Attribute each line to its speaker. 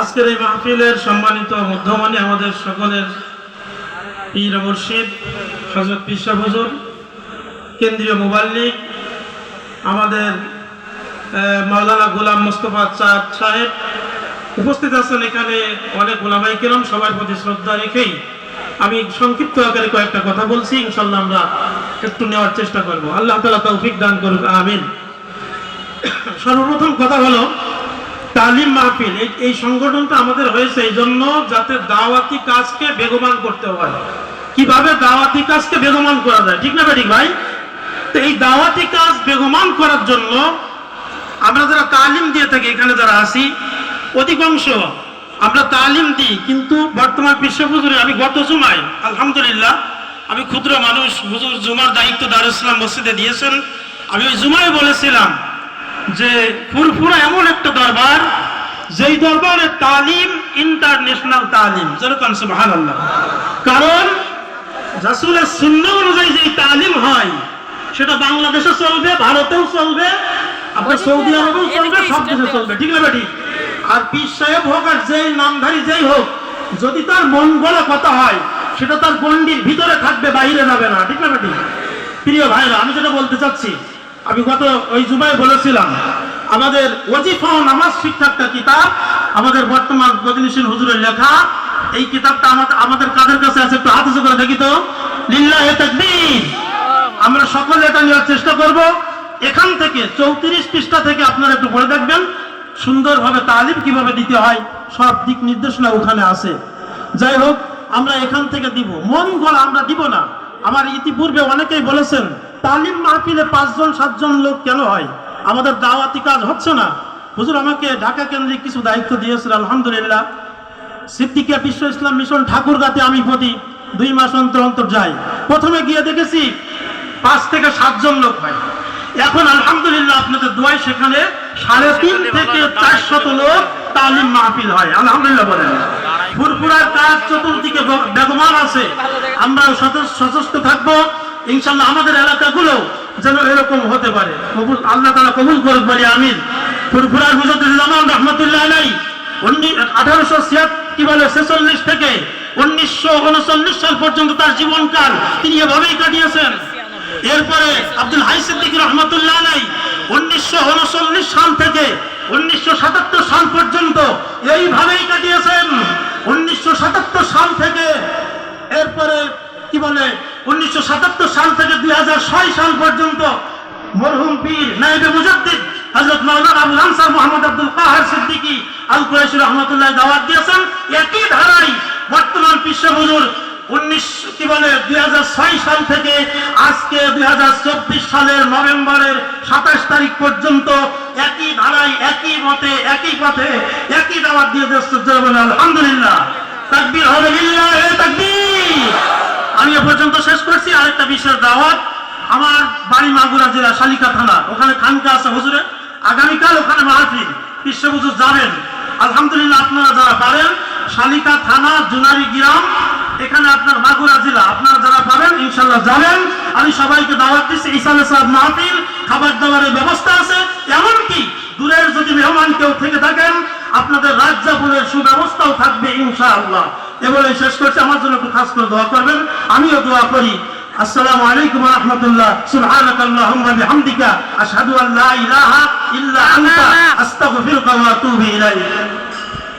Speaker 1: আজকের এই মাহফিলের সম্মানিত মধ্যমানি আমাদের সকলের পীর মুর্শিদ হজরত পিসা হুজুর কেন্দ্রীয় মোবাল্লিক আমাদের মাওলানা গোলাম মোস্তফা চাঁদ সাহেব। উপস্থিত আছেন এখানে অনেক গোলামাই কেরাম, সবার প্রতি শ্রদ্ধা রেখেই। আমি সংক্ষিপ্ত আকারে কয়েকটা কথা বলছি ইনশাল্লাহ আমরা একটু নেওয়ার চেষ্টা করব। আল্লাহ তালা তৌফিক দান করুক, আমিন। সর্বপ্রথম কথা হলো তালিম মাহফিল, এই- সংগঠনটা আমাদের হয়েছে এই জন্য যাতে দাওয়াতি কাজকে বেগমান করতে হয়। কীভাবে দাওয়াতি কাজকে বেগমান করা যায়? ঠিক না ঠিক ভাই? তো এই দাওয়াতি কাজ বেগমান করার জন্য আমরা যারা তালিম দিয়ে থাকি, এখানে যারা আছি, অধিকাংশ আমরা তালিম দিই। কিন্তু বর্তমান বিশ্ব হুজুরে আমি গত জুমায়, আলহামদুলিল্লাহ, আমি ক্ষুদ্র মানুষ, হুজুর জুমার দায়িত্ব দারুল ইসলাম মসজিদে দিয়েছেন। আমি ওই জুমায় বলেছিলাম যে ফুরফুরা এমন একটা দরবার যেই দরবারে তালিম ইন্টারন্যাশনাল তালিম যেরকম সুবহানাল্লাহ। কারণ রাসূলের শূন্য অনুযায়ী যেই তালিম হয় সেটা বাংলাদেশে চলবে ভারতেও চলবে আপনার সৌদি আরবেও চলবে সব দেশে চলবে ঠিক না ঠিক? আর পীর সাহেব হোক আর যেই নামধারী যেই হোক যদি তার মন গলা কথা হয় সেটা তার গন্ডির ভিতরে থাকবে বাইরে যাবে না ঠিক না ঠিক? প্রিয় ভাইরা আমি যেটা বলতে চাচ্ছি আমি গত ওই জুমায় বলেছিলাম আমাদের ওজিফা নামাজ শিক্ষা একটা কিতাব, আমাদের বর্তমান গতিশীল হুজুরের লেখা, এই কিতাবটা আমাদের আমাদের কাদের কাছে আছে একটু হাত করে দেখি তো? লিল্লাহে আমরা সকলে এটা নেওয়ার চেষ্টা করব। এখান থেকে চৌত্রিশ পৃষ্ঠা থেকে আপনারা একটু পড়ে দেখবেন, সুন্দরভাবে তালিম কীভাবে দিতে হয়, সব দিক নির্দেশনা ওখানে আছে। যাই হোক, আমরা এখান থেকে দিব। মন গড়া আমরা দিব না। আমার ইতিপূর্বে অনেকেই বলেছেন, তালিম মাহফিলে পাঁচজন, সাতজন লোক কেন হয়? আমাদের দাওয়াতি কাজ হচ্ছে না। হুজুর আমাকে ঢাকা কেন্দ্রিক কিছু দায়িত্ব দিয়েছিল, আলহামদুলিল্লাহ। সিদ্দিকিয়া বিশ্ব ইসলাম মিশন ঠাকুরগাতে আমি প্রতি দুই মাস অন্তর অন্তর যাই। প্রথমে গিয়ে দেখেছি পাঁচ থেকে সাতজন লোক হয়। এখন আলহামদুলিল্লাহ আপনাদের দোয়াই সেখানে সাড়ে তিন থেকে চারশত লোক তালিম মাহফিল হয়। আলহামদুলিল্লাহ বলেন। ফুরফুরার কাজ চতুর্দিকে বেগমান আছে। আমরা সচেষ্ট থাকব। ইনশাল্লাহ আমাদের এলাকাগুলো যেন এরকম হতে পারে। কবুল, আল্লাহ তালা কবুল করুক বলি, আমিন। ফুরফুরার হুজুরুজ্জামান রহমতুল্লাহ আলাই আঠারোশো কি বলে, ছেচল্লিশ থেকে উনিশশো উনচল্লিশ সাল পর্যন্ত তার জীবনকাল তিনি এভাবেই কাটিয়েছেন। এরপরে আব্দুল হাই সিদ্দিক রহমতুল্লাহ আলাই উনিশশো উনচল্লিশ সাল থেকে উনিশশো সাতাত্তর সাল পর্যন্ত এইভাবেই কাটিয়েছেন। উনিশশো সাতাত্তর সাল থেকে এরপরে, কি বলে উনিশশো সাতাত্তর সাল থেকে দুই সাল পর্যন্ত মরহুম পীর নাইবে মুজাদ্দিদ হযরত মাওলানা আবুল আনসার মোহাম্মদ আব্দুল কাহার সিদ্দিকী আল কুরাইশি রহমাতুল্লাহ দাওয়াত দিয়েছেন। একই ধারায় বর্তমান বিশ্ব উনিশ, কি বলে, দুই সাল থেকে আজকে দুই হাজার চব্বিশ সালের নভেম্বরের সাতাশ তারিখ পর্যন্ত একই ধারায়, একই মতে, একই পথে, একই দাওয়াত দিয়ে বলে আলহামদুলিল্লাহ। তাকবীর হবে। তাকবীর। আমি এ পর্যন্ত শেষ করছি। আরেকটা বিষয়ের দাওয়াত, আমার বাড়ি মাগুরা জেলা শালিকা থানা। ওখানে খানকা আছে, হুজুরে। আগামীকাল ওখানে মাহফিল। বিশ্ব হুজুর যাবেন আলহামদুলিল্লাহ আপনারা যারা পারেন, শালিকা থানা, জুনারি গ্রাম, এখানে আপনার মাগুরা জেলা। আপনারা যারা পারেন ইনশাল্লাহ যাবেন আমি সবাইকে দাওয়াত দিচ্ছি ইসালে সাহেব মাহফিল, খাবার দাবারের ব্যবস্থা আছে। এমনকি দূরের যদি মেহমান কেউ থেকে থাকেন, আপনাদের রাজ্জাপুরের সুব্যবস্থাও থাকবে ইনশাআল্লাহ। আল্লাহ বলে শেষ করছি, আমার জন্য একটু খাস করে দোয়া করবেন। আমিও দোয়া করি। আসসালামু আলাইকুম রাহমাতুল্লাহ। সুবহানাকা আল্লাহুম্মা বিহামদিকা। আশহাদু আল্লা ইলাহা ইল্লা আনতা। আস্তাগফিরুকা ওয়া আতুবু ইলাইক।